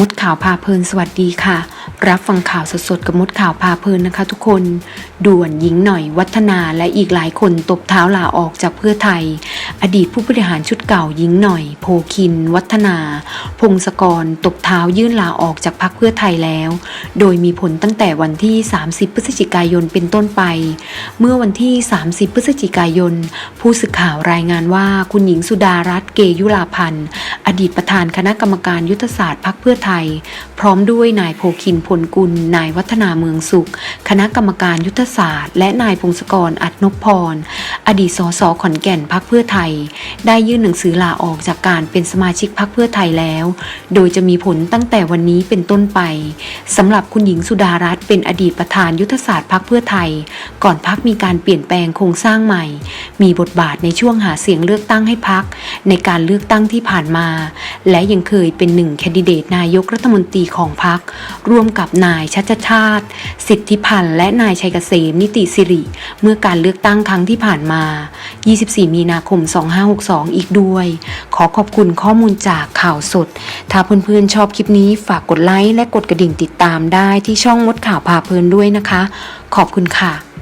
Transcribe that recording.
มดข่าวพาเพลินสวัสดีค่ะ รับฟังข่าวสดๆกับมดข่าวพาเพลินนะคะทุกคน ด่วนหญิงหน่อยวัฒนาและอีกหลายคนตบเท้าลาออกจากเพื่อไทย อดีตผู้บริหารชุดเก่าหญิงหน่อย โพคิน วัฒนา พงศกร ตบเท้ายื่นลาออกจากพักเพื่อไทยแล้ว โดยมีผลตั้งแต่วันที่ 30 พฤศจิกายนเป็นต้นไป เมื่อวันที่ 30 พฤศจิกายน ผู้สื่อข่าวรายงานว่าคุณหญิงสุดารัตน์เกยุลาพันธ์ อดีตประธานคณะกรรมการยุทธศาสตร์พรรคเพื่อไทย พร้อมด้วยนายโพคินพลกุล นายวัฒนาเมืองสุข คณะกรรมการยุทธศาสตร์ และนายพงศกรอัดนพพร อดีตสสขอนแก่นพรรคเพื่อไทย ได้ยื่นหนังสือลาออกจากการเป็นสมาชิกพรรคเพื่อไทยแล้ว โดยจะมีผลตั้งแต่วันนี้เป็นต้นไปสำหรับคุณหญิงสุดารัตน์เป็นอดีตประธานยุทธศาสตร์พรรคเพื่อไทย ก่อนพักมีการเปลี่ยนแปลงโครงสร้างใหม่ มีบทบาทในช่วงหาเสียงเลือกตั้งให้พัก ในการเลือกตั้งที่ผ่านมา และยังเคยเป็นหนึ่งแคนดิเดตนายกรัฐมนตรีของพรรคร่วมกับนายชัชชาติ สิทธิพันธ์และนายชัยเกษมนิติสิริ เมื่อการเลือกตั้งครั้งที่ผ่านมา 24 มีนาคม 2562 อีกด้วย ขอขอบคุณข้อมูลจากข่าวสด ถ้าเพื่อนๆชอบคลิปนี้ฝากกดไลค์และกดกระดิ่งติดตามได้ที่ช่องมดข่าวพาเพลินด้วยนะคะ ขอบคุณค่ะ